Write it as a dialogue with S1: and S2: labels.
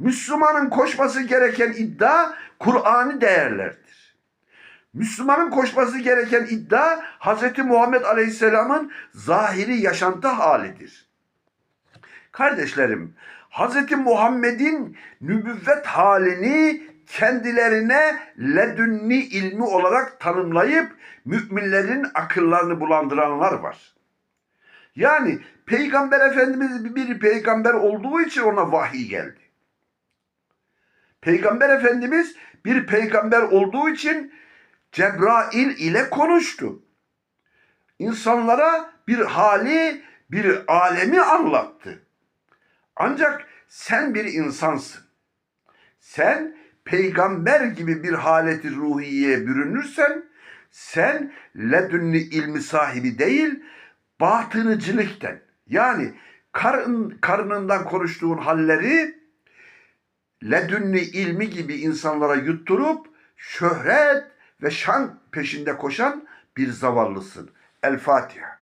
S1: Müslümanın koşması gereken iddia Kur'an'ı değerlerdir. Müslümanın koşması gereken iddia Hz. Muhammed Aleyhisselam'ın zahiri yaşantı halidir. Kardeşlerim, Hz. Muhammed'in nübüvvet halini kendilerine ledünni ilmi olarak tanımlayıp müminlerin akıllarını bulandıranlar var. Yani Peygamber Efendimiz bir peygamber olduğu için ona vahiy geldi. Peygamber Efendimiz bir peygamber olduğu için Cebrail ile konuştu. İnsanlara bir hali, bir alemi anlattı. Ancak sen bir insansın. Sen peygamber gibi bir haleti ruhiye bürünürsen sen ledünni ilmi sahibi değil batınıcılıkten yani karın, karnından konuştuğun halleri ledünni ilmi gibi insanlara yutturup şöhret ve şan peşinde koşan bir zavallısın. El Fatiha.